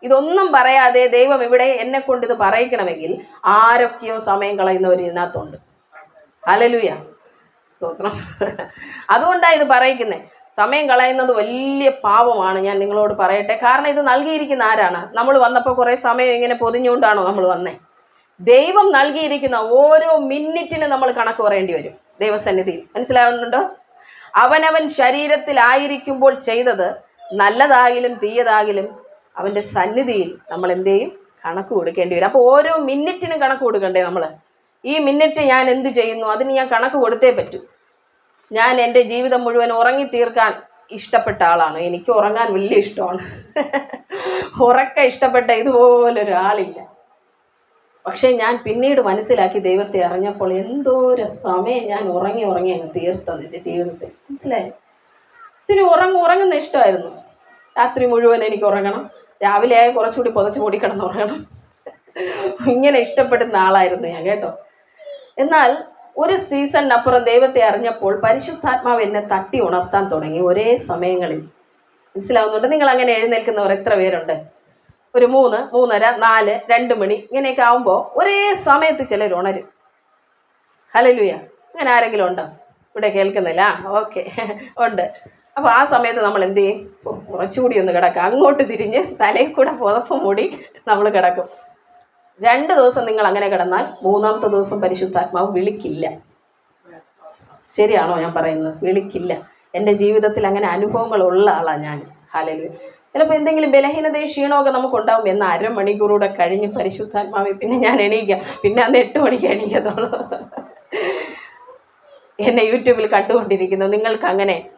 ഇതൊന്നും പറയാതെ ദൈവം ഇവിടെ എന്നെ കൊണ്ട് ഇത് പറയിക്കണമെങ്കിൽ ആരൊക്കെയോ സമയം കളയുന്നവർ ഇതിനകത്തുണ്ട്. ഹലലുയ സ്തോത്രം. അതുകൊണ്ടാണ് ഇത് പറയിക്കുന്നത് സമയം കളയുന്നത് വലിയ പാപമാണ് ഞാൻ നിങ്ങളോട് പറയട്ടെ. കാരണം ഇത് നൽകിയിരിക്കുന്ന ആരാണ്? നമ്മൾ വന്നപ്പോൾ കുറേ സമയം ഇങ്ങനെ പൊതിഞ്ഞുകൊണ്ടാണോ നമ്മൾ വന്നേ? ദൈവം നൽകിയിരിക്കുന്ന ഓരോ മിനിറ്റിന് നമ്മൾ കണക്ക് പറയേണ്ടി വരും ദൈവസന്നിധിയിൽ. മനസ്സിലാവുന്നുണ്ടോ? അവനവൻ ശരീരത്തിലായിരിക്കുമ്പോൾ ചെയ്തത് നല്ലതാകിലും തീയതാകിലും അവന്റെ സന്നിധിയിൽ നമ്മൾ എന്ത് ചെയ്യും? കണക്ക് കൊടുക്കേണ്ടി വരും. അപ്പോൾ ഓരോ മിനിറ്റിനും കണക്ക് കൊടുക്കണ്ടേ നമ്മൾ? ഈ മിനിറ്റ് ഞാൻ എന്ത് ചെയ്യുന്നു? അതിന് ഞാൻ കണക്ക് കൊടുത്തേ പറ്റൂ. ഞാൻ എന്റെ ജീവിതം മുഴുവൻ ഉറങ്ങി തീർക്കാൻ ഇഷ്ടപ്പെട്ട ആളാണ്. എനിക്ക് ഉറങ്ങാൻ വലിയ ഇഷ്ടമാണ്. ഉറക്ക ഇഷ്ടപ്പെട്ട ഇതുപോലൊരാളില്ല. പക്ഷേ ഞാൻ പിന്നീട് മനസ്സിലാക്കി ദൈവത്തെ അറിഞ്ഞപ്പോൾ എന്തോരം സമയം ഞാൻ ഉറങ്ങി ഉറങ്ങി അങ്ങ് തീർത്തത് എന്റെ ജീവിതത്തിൽ. മനസ്സിലായി? ഇത്തിരി ഉറങ്ങ ഉറങ്ങുന്ന ഇഷ്ടമായിരുന്നു. രാത്രി മുഴുവൻ എനിക്ക് ഉറങ്ങണം. രാവിലെ കുറച്ചുകൂടി പുതച്ച് മൂടി കിടന്ന് ഉറങ്ങണം. ഇങ്ങനെ ഇഷ്ടപ്പെടുന്ന ആളായിരുന്നു ഞാൻ കേട്ടോ. എന്നാൽ ഒരു സീസണിനപ്പുറം ദൈവത്തെ അറിഞ്ഞപ്പോൾ പരിശുദ്ധാത്മാവ് എന്നെ തട്ടി ഉണർത്താൻ തുടങ്ങി ഒരേ സമയങ്ങളിൽ. മനസ്സിലാവുന്നുണ്ട്? നിങ്ങൾ അങ്ങനെ എഴുന്നേൽക്കുന്നവർ എത്ര പേരുണ്ട്? ഒരു മൂന്ന് മൂന്നര നാല് രണ്ട് മണി ഇങ്ങനെയൊക്കെ ആവുമ്പോൾ ഒരേ സമയത്ത് ചിലർ ഉണരും. ഹലലുയ അങ്ങനെ ആരെങ്കിലും ഉണ്ടോ? ഇവിടെ കേൾക്കുന്നില്ല? ഓക്കെ. ഉണ്ട്. അപ്പോൾ ആ സമയത്ത് നമ്മൾ എന്ത് ചെയ്യും? കുറച്ചുകൂടി ഒന്ന് കിടക്കാം. അങ്ങോട്ട് തിരിഞ്ഞ് തലയിൽ കൂടെ പുതപ്പ് മൂടി നമ്മൾ കിടക്കും. രണ്ട് ദിവസം നിങ്ങൾ അങ്ങനെ കിടന്നാൽ മൂന്നാമത്തെ ദിവസം പരിശുദ്ധാത്മാവ് വിളിക്കില്ല. ശരിയാണോ ഞാൻ പറയുന്നത്? വിളിക്കില്ല. എന്റെ ജീവിതത്തിൽ അങ്ങനെ അനുഭവങ്ങൾ ഉള്ള ആളാണ് ഞാൻ. ഹാലലു ചിലപ്പോൾ എന്തെങ്കിലും ബലഹീനതയും ക്ഷീണമൊക്കെ നമുക്ക് ഉണ്ടാവും എന്ന അരമണിക്കൂറൂടെ കഴിഞ്ഞ് പരിശുദ്ധാത്മാവ് പിന്നെ ഞാൻ എണീക്കാം. പിന്നെ അന്ന് എട്ട് മണിക്ക് എണീക്കത്തുള്ളൂ. എന്നെ യൂട്യൂബിൽ കണ്ടുകൊണ്ടിരിക്കുന്നു. നിങ്ങൾക്ക് അങ്ങനെ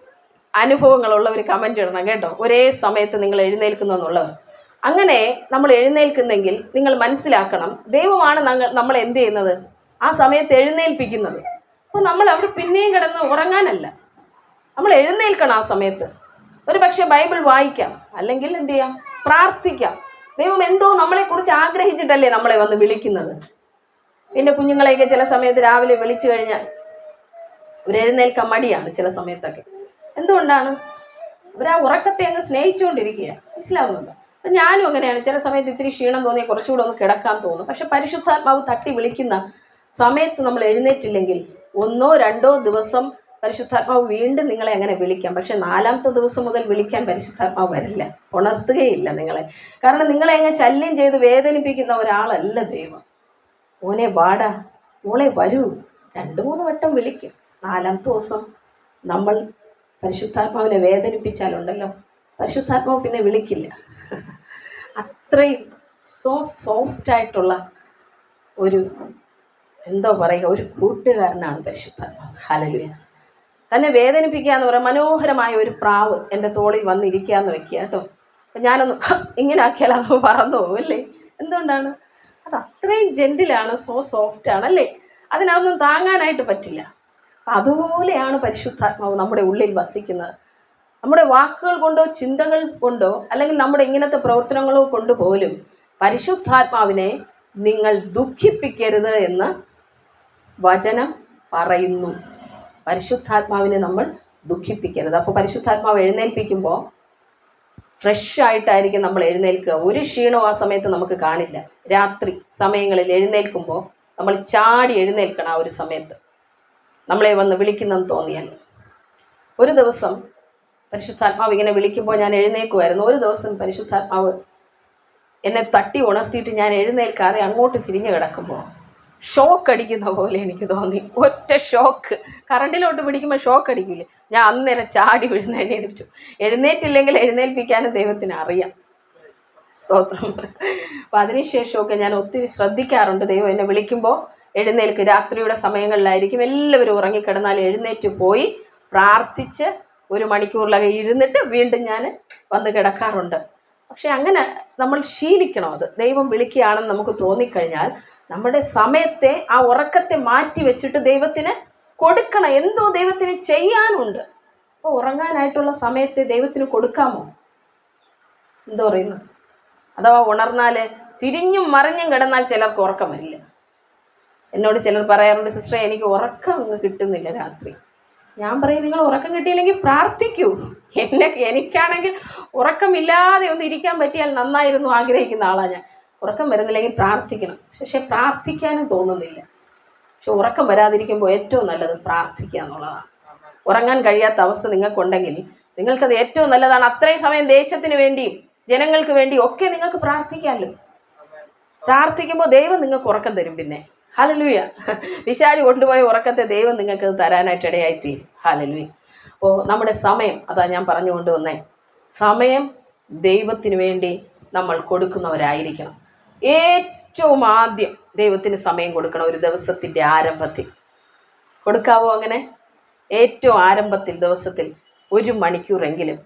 അനുഭവങ്ങളുള്ളവർ കമന്റ് ഇടണം കേട്ടോ. ഒരേ സമയത്ത് നിങ്ങൾ എഴുന്നേൽക്കുന്നു എന്നുള്ളവർ. അങ്ങനെ നമ്മൾ എഴുന്നേൽക്കുന്നെങ്കിൽ നിങ്ങൾ മനസ്സിലാക്കണം ദൈവമാണ് നമ്മൾ എന്ത് ചെയ്യുന്നത്? ആ സമയത്ത് എഴുന്നേൽപ്പിക്കുന്നത്. അപ്പോൾ നമ്മൾ അവിടെ പിന്നെയും കിടന്ന് ഉറങ്ങാനല്ല. നമ്മൾ എഴുന്നേൽക്കണം ആ സമയത്ത്. ഒരു പക്ഷേ ബൈബിൾ വായിക്കാം. അല്ലെങ്കിൽ എന്ത് ചെയ്യാം? പ്രാർത്ഥിക്കാം. ദൈവം എന്തോ നമ്മളെക്കുറിച്ച് ആഗ്രഹിച്ചിട്ടല്ലേ നമ്മളെ വന്ന് വിളിക്കുന്നത്. പിന്നെ കുഞ്ഞുങ്ങളെയൊക്കെ ചില സമയത്ത് രാവിലെ വിളിച്ചു കഴിഞ്ഞാൽ ഒരു എഴുന്നേൽക്കാൻ മടിയാണ് ചില സമയത്തൊക്കെ. എന്തുകൊണ്ടാണ്? അവർ ആ ഉറക്കത്തെ അങ്ങ് സ്നേഹിച്ചുകൊണ്ടിരിക്കുക മനസ്സിലാവുന്നുണ്ടോ? അപ്പം ഞാനും അങ്ങനെയാണ്. ചില സമയത്ത് ഇത്തിരി ക്ഷീണം തോന്നിയാൽ കുറച്ചുകൂടെ ഒന്ന് കിടക്കാൻ തോന്നും. പക്ഷെ പരിശുദ്ധാത്മാവ് തട്ടി വിളിക്കുന്ന സമയത്ത് നമ്മൾ എഴുന്നേറ്റില്ലെങ്കിൽ ഒന്നോ രണ്ടോ ദിവസം പരിശുദ്ധാത്മാവ് വീണ്ടും നിങ്ങളെ അങ്ങനെ വിളിക്കാം. പക്ഷെ നാലാമത്തെ ദിവസം മുതൽ വിളിക്കാൻ പരിശുദ്ധാത്മാവ് വരില്ല. ഉണർത്തുകയില്ല നിങ്ങളെ. കാരണം നിങ്ങളെ അങ്ങ് ശല്യം ചെയ്ത് വേദനിപ്പിക്കുന്ന ഒരാളല്ല ദൈവം. ഓനെ വാടാ. മോളെ വരൂ. രണ്ട് മൂന്ന് വട്ടം വിളിക്കും. നാലാമത്തെ ദിവസം നമ്മൾ പരിശുദ്ധാത്മാവിനെ വേദനിപ്പിച്ചാലുണ്ടല്ലോ. പരിശുദ്ധാത്മാവ് പിന്നെ വിളിക്കില്ല. അത്രയും സോ സോഫ്റ്റ് ആയിട്ടുള്ള ഒരു എന്തോ പറയുക ഒരു കൂട്ടുകാരനാണ് പരിശുദ്ധാത്മാവ് ഹലലുയ തന്നെ വേദനിപ്പിക്കുക എന്ന് പറയാം മനോഹരമായ ഒരു പ്രാവ് എന്റെ തോളിൽ വന്നിരിക്കുക എന്ന് വെക്കുക കേട്ടോ. അപ്പം ഞാനൊന്ന് ഇങ്ങനെ ആക്കിയാൽ അത് പറന്നു പോകും അല്ലേ? എന്തുകൊണ്ടാണ്? അത് അത്രയും ജെന്റിലാണ് സോ സോഫ്റ്റ് ആണ് അല്ലേ? അതിനതൊന്നും താങ്ങാനായിട്ട് പറ്റില്ല. അതുപോലെയാണ് പരിശുദ്ധാത്മാവ് നമ്മുടെ ഉള്ളിൽ വസിക്കുന്നത്. നമ്മുടെ വാക്കുകൾ കൊണ്ടോ ചിന്തകൾ കൊണ്ടോ അല്ലെങ്കിൽ നമ്മുടെ ഇങ്ങനത്തെ പ്രവർത്തനങ്ങളോ കൊണ്ട് പോലും പരിശുദ്ധാത്മാവിനെ നിങ്ങൾ ദുഃഖിപ്പിക്കരുത് എന്ന് വചനം പറയുന്നു. പരിശുദ്ധാത്മാവിനെ നമ്മൾ ദുഃഖിപ്പിക്കരുത്. അപ്പോൾ പരിശുദ്ധാത്മാവ് എഴുന്നേൽപ്പിക്കുമ്പോൾ ഫ്രഷ് ആയിട്ടായിരിക്കും നമ്മൾ എഴുന്നേൽക്കുക. ഒരു ക്ഷീണവും ആ സമയത്ത് നമുക്ക് കാണില്ല. രാത്രി സമയങ്ങളിൽ എഴുന്നേൽക്കുമ്പോൾ നമ്മൾ ചാടി എഴുന്നേൽക്കണം ആ ഒരു സമയത്ത്. നമ്മളെ വന്ന് വിളിക്കുന്നെന്ന് തോന്നിയാൽ. ഒരു ദിവസം പരിശുദ്ധാത്മാവ് ഇങ്ങനെ വിളിക്കുമ്പോൾ ഞാൻ എഴുന്നേൽക്കുമായിരുന്നു. ഒരു ദിവസം പരിശുദ്ധാത്മാവ് എന്നെ തട്ടി ഉണർത്തിയിട്ട് ഞാൻ എഴുന്നേൽക്കാതെ അങ്ങോട്ട് തിരിഞ്ഞു കിടക്കുമ്പോൾ ഷോക്ക് അടിക്കുന്ന പോലെ എനിക്ക് തോന്നി. ഒറ്റ ഷോക്ക് കറണ്ടിലോട്ട് പിടിക്കുമ്പോൾ ഷോക്ക് അടിക്കില്ലേ? ഞാൻ അന്നേരം ചാടി വീഴുന്ന എഴുന്നേറ്റു എഴുന്നേറ്റില്ലെങ്കിൽ എഴുന്നേൽപ്പിക്കാനും ദൈവത്തിന് അറിയാം. സ്തോത്രം. അപ്പം അതിനുശേഷമൊക്കെ ഞാൻ ഒത്തിരി ശ്രദ്ധിക്കാറുണ്ട്. ദൈവം എന്നെ വിളിക്കുമ്പോൾ എഴുന്നേൽക്ക്. രാത്രിയുടെ സമയങ്ങളിലായിരിക്കും. എല്ലാവരും ഉറങ്ങിക്കിടന്നാൽ എഴുന്നേറ്റ് പോയി പ്രാർത്ഥിച്ച് ഒരു മണിക്കൂറിലൊക്കെ ഇരുന്നിട്ട് വീണ്ടും ഞാൻ വന്ന് കിടക്കാറുണ്ട്. പക്ഷെ അങ്ങനെ നമ്മൾ ശീലിക്കണം അത്. ദൈവം വിളിക്കുകയാണെന്ന് നമുക്ക് തോന്നിക്കഴിഞ്ഞാൽ നമ്മുടെ സമയത്തെ ആ ഉറക്കത്തെ മാറ്റി വെച്ചിട്ട് ദൈവത്തിന് കൊടുക്കണം. എന്തോ ദൈവത്തിന് ചെയ്യാനുണ്ട്. അപ്പോൾ ഉറങ്ങാനായിട്ടുള്ള സമയത്തെ ദൈവത്തിന് കൊടുക്കാമോ? എന്തോ പറയുന്നു. അഥവാ ഉണർന്നാൽ തിരിഞ്ഞും മറിഞ്ഞും കിടന്നാൽ ചിലർക്ക് ഉറക്കം വരില്ല. എന്നോട് ചിലർ പറയാറുണ്ട് സിസ്റ്ററെ എനിക്ക് ഉറക്കം കിട്ടുന്നില്ല രാത്രി. ഞാൻ പറയും നിങ്ങൾ ഉറക്കം കിട്ടിയില്ലെങ്കിൽ പ്രാർത്ഥിക്കൂ. എന്നെ എനിക്കാണെങ്കിൽ ഉറക്കമില്ലാതെ ഒന്ന് ഇരിക്കാൻ പറ്റിയാൽ നന്നായിരുന്നു ആഗ്രഹിക്കുന്ന ആളാണ് ഞാൻ. ഉറക്കം വരുന്നില്ലെങ്കിൽ പ്രാർത്ഥിക്കണം. പക്ഷേ പ്രാർത്ഥിക്കാനും തോന്നുന്നില്ല. പക്ഷെ ഉറക്കം വരാതിരിക്കുമ്പോൾ ഏറ്റവും നല്ലത് പ്രാർത്ഥിക്കുക എന്നുള്ളതാണ്. ഉറങ്ങാൻ കഴിയാത്ത അവസ്ഥ നിങ്ങൾക്കുണ്ടെങ്കിൽ നിങ്ങൾക്കത് ഏറ്റവും നല്ലതാണ്. അത്രയും സമയം ദേശത്തിന് വേണ്ടിയും ജനങ്ങൾക്ക് വേണ്ടിയും ഒക്കെ നിങ്ങൾക്ക് പ്രാർത്ഥിക്കാമല്ലോ. പ്രാർത്ഥിക്കുമ്പോൾ ദൈവം നിങ്ങൾക്ക് ഉറക്കം തരും പിന്നെ. ഹലലുയ വിശാലി കൊണ്ടുപോയ ഉറക്കത്തെ ദൈവം നിങ്ങൾക്ക് തരാനായിട്ട് ഇടയായിത്തീരും. ഹലലുയ അപ്പോൾ നമ്മുടെ സമയം അതാ ഞാൻ പറഞ്ഞു കൊണ്ടുവന്നേ സമയം ദൈവത്തിന് വേണ്ടി നമ്മൾ കൊടുക്കുന്നവരായിരിക്കണം. ഏറ്റവും ആദ്യം ദൈവത്തിന് സമയം കൊടുക്കണം ഒരു ദിവസത്തിന്റെ ആരംഭത്തിൽ. കൊടുക്കാവോ അങ്ങനെ? ഏറ്റവും ആരംഭത്തിൽ ദിവസത്തിൽ ഒരു മണിക്കൂറെങ്കിലും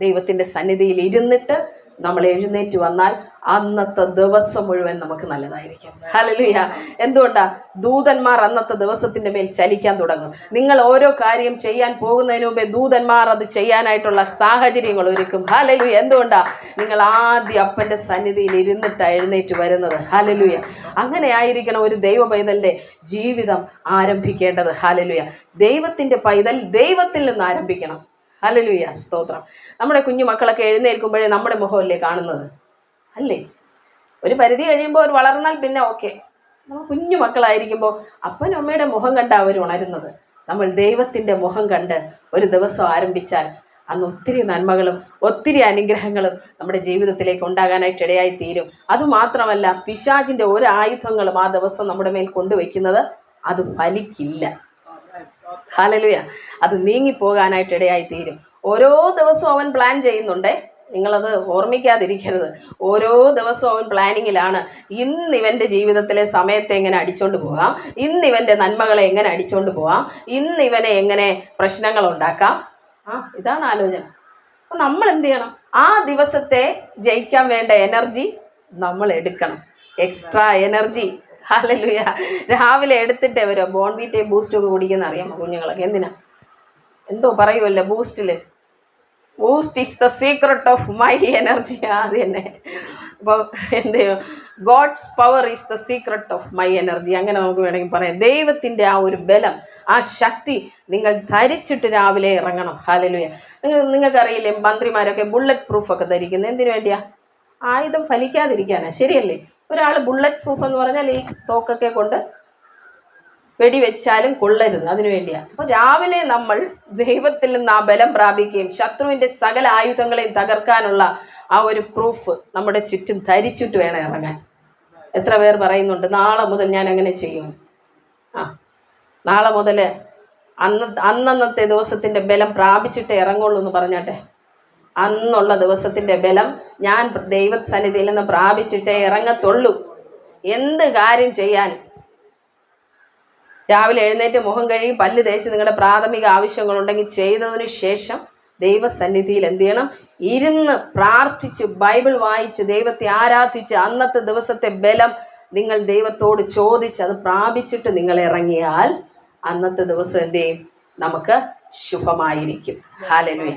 ദൈവത്തിന്റെ സന്നിധിയിൽ ഇരുന്നിട്ട് നമ്മൾ എഴുന്നേറ്റ് വന്നാൽ അന്നത്തെ ദിവസം മുഴുവൻ നമുക്ക് നല്ലതായിരിക്കും. ഹലലുയ എന്തുകൊണ്ടാ? ദൂതന്മാർ അന്നത്തെ ദിവസത്തിന്റെ മേൽ ചലിക്കാൻ തുടങ്ങും. നിങ്ങൾ ഓരോ കാര്യം ചെയ്യാൻ പോകുന്നതിന് മുമ്പേ ദൂതന്മാർ അത് ചെയ്യാനായിട്ടുള്ള സാഹചര്യങ്ങൾ ഒരുക്കും. ഹലലുയ എന്തുകൊണ്ടാ? നിങ്ങൾ ആദ്യം അപ്പന്റെ സന്നിധിയിൽ ഇരുന്നിട്ട് എഴുന്നേറ്റ് വരുന്നത്. ഹലലുയ അങ്ങനെ ആയിരിക്കണം ഒരു ദൈവ പൈതലിന്റെ ജീവിതം ആരംഭിക്കേണ്ടത്. ഹലലുയ ദൈവത്തിന്റെ പൈതൽ ദൈവത്തിൽ നിന്ന് ആരംഭിക്കണം. ഹലലുയ സ്തോത്രം. നമ്മുടെ കുഞ്ഞു മക്കളൊക്കെ എഴുന്നേൽക്കുമ്പോഴേ നമ്മുടെ മുഖമല്ലേ കാണുന്നത്? അല്ലേ? ഒരു പരിധി കഴിയുമ്പോൾ അവർ വളർന്നാൽ പിന്നെ ഓക്കെ നമ്മൾ കുഞ്ഞു മക്കളായിരിക്കുമ്പോൾ അപ്പനും അമ്മയുടെ മുഖം കണ്ട അവർ ഉണരുന്നത്. നമ്മൾ ദൈവത്തിന്റെ മുഖം കണ്ട് ഒരു ദിവസം ആരംഭിച്ചാൽ അന്ന് ഒത്തിരി നന്മകളും ഒത്തിരി അനുഗ്രഹങ്ങളും നമ്മുടെ ജീവിതത്തിലേക്ക് ഉണ്ടാകാനായിട്ട് ഇടയായി തീരും. അതുമാത്രമല്ല പിശാചിന്റെ ഒരു ആയുധങ്ങളും ആ ദിവസം നമ്മുടെ മേൽ കൊണ്ടുവയ്ക്കുന്നത് അത് ഫലിക്കില്ല. ഹാലലുയ അത് നീങ്ങിപ്പോകാനായിട്ട് ഇടയായി തീരും. ഓരോ ദിവസവും അവൻ പ്ലാൻ ചെയ്യുന്നുണ്ടേ. നിങ്ങളത് ഓർമ്മിക്കാതിരിക്കരുത്. ഓരോ ദിവസവും അവൻ പ്ലാനിങ്ങിലാണ് ഇന്ന് ഇവന്റെ ജീവിതത്തിലെ സമയത്തെ എങ്ങനെ അടിച്ചോണ്ട് പോകാം? ഇന്ന് ഇവന്റെ നന്മകളെ എങ്ങനെ അടിച്ചോണ്ട് പോകാം? ഇന്ന് ഇവനെ എങ്ങനെ പ്രശ്നങ്ങൾ ഉണ്ടാക്കാം? ആ ഇതാണ് ആലോചന. അപ്പം നമ്മൾ എന്ത് ചെയ്യണം? ആ ദിവസത്തെ ജയിക്കാൻ വേണ്ട എനർജി നമ്മൾ എടുക്കണം. എക്സ്ട്രാ എനർജി അല്ലല്ലൂയ രാവിലെ എടുത്തിട്ടേ വരുമോ ബോൺവീറ്റേ ബൂസ്റ്റൊക്കെ കുടിക്കുന്ന അറിയാമോ കുഞ്ഞുങ്ങളൊക്കെ? എന്തിനാ? എന്തോ പറയുമല്ലോ ബൂസ്റ്റിൽ Boost is the secret of my energy അത് തന്നെ. അപ്പോൾ എന്ത് God's power is the secret of my energy അങ്ങനെ നമുക്ക് വേണമെങ്കിൽ പറയാം. ദൈവത്തിന്റെ ആ ഒരു ബലം ആ ശക്തി നിങ്ങൾ ധരിച്ചിട്ട് രാവിലെ ഇറങ്ങണം. ഹാലലുയ നിങ്ങൾ നിങ്ങൾക്കറിയില്ലേ മന്ത്രിമാരൊക്കെ ബുള്ളറ്റ് പ്രൂഫ് ഒക്കെ ധരിക്കുന്നത്. എന്തിനു വേണ്ടിയാ? ആയുധം ഫലിക്കാതിരിക്കാനാണ് ശരിയല്ലേ? ഒരാൾ ബുള്ളറ്റ് പ്രൂഫ് എന്ന് പറഞ്ഞാൽ ഈ തോക്കൊക്കെ കൊണ്ട് വെടിവെച്ചാലും കൊള്ളരുത് അതിനു വേണ്ടിയാണ് അപ്പോൾ രാവിലെ നമ്മൾ ദൈവത്തിൽ നിന്ന് ആ ബലം പ്രാപിക്കുകയും ശത്രുവിന്റെ സകല ആയുധങ്ങളെയും തകർക്കാനുള്ള ആ ഒരു പ്രൂഫ് നമ്മുടെ ചുറ്റും ധരിച്ചിട്ട് വേണം ഇറങ്ങാൻ. എത്ര പേർ പറയുന്നുണ്ട് നാളെ മുതൽ ഞാൻ അങ്ങനെ ചെയ്യും? ആ നാളെ മുതൽ അന്ന് അന്നന്നത്തെ ദിവസത്തിന്റെ ബലം പ്രാപിച്ചിട്ട് ഇറങ്ങുള്ളൂ എന്ന് പറഞ്ഞാട്ടെ. അന്നുള്ള ദിവസത്തിന്റെ ബലം ഞാൻ ദൈവസന്നിധിയിൽ നിന്ന് പ്രാപിച്ചിട്ടേ ഇറങ്ങത്തുള്ളൂ. എന്ത് കാര്യം ചെയ്യാൻ രാവിലെ എഴുന്നേറ്റ് മുഖം കഴുകി പല്ല് തേച്ച് നിങ്ങളുടെ പ്രാഥമിക ആവശ്യങ്ങളുണ്ടെങ്കിൽ ചെയ്തതിന് ശേഷം ദൈവസന്നിധിയിൽ എന്ത് ചെയ്യണം? ഇരുന്ന് പ്രാർത്ഥിച്ച് ബൈബിൾ വായിച്ച് ദൈവത്തെ ആരാധിച്ച് അന്നത്തെ ദിവസത്തെ ബലം നിങ്ങൾ ദൈവത്തോട് ചോദിച്ച് അത് പ്രാപിച്ചിട്ട് നിങ്ങൾ ഇറങ്ങിയാൽ അന്നത്തെ ദിവസം എന്ത് ചെയ്യും? നമുക്ക് ശുഭമായിരിക്കും. ഹാലലുയ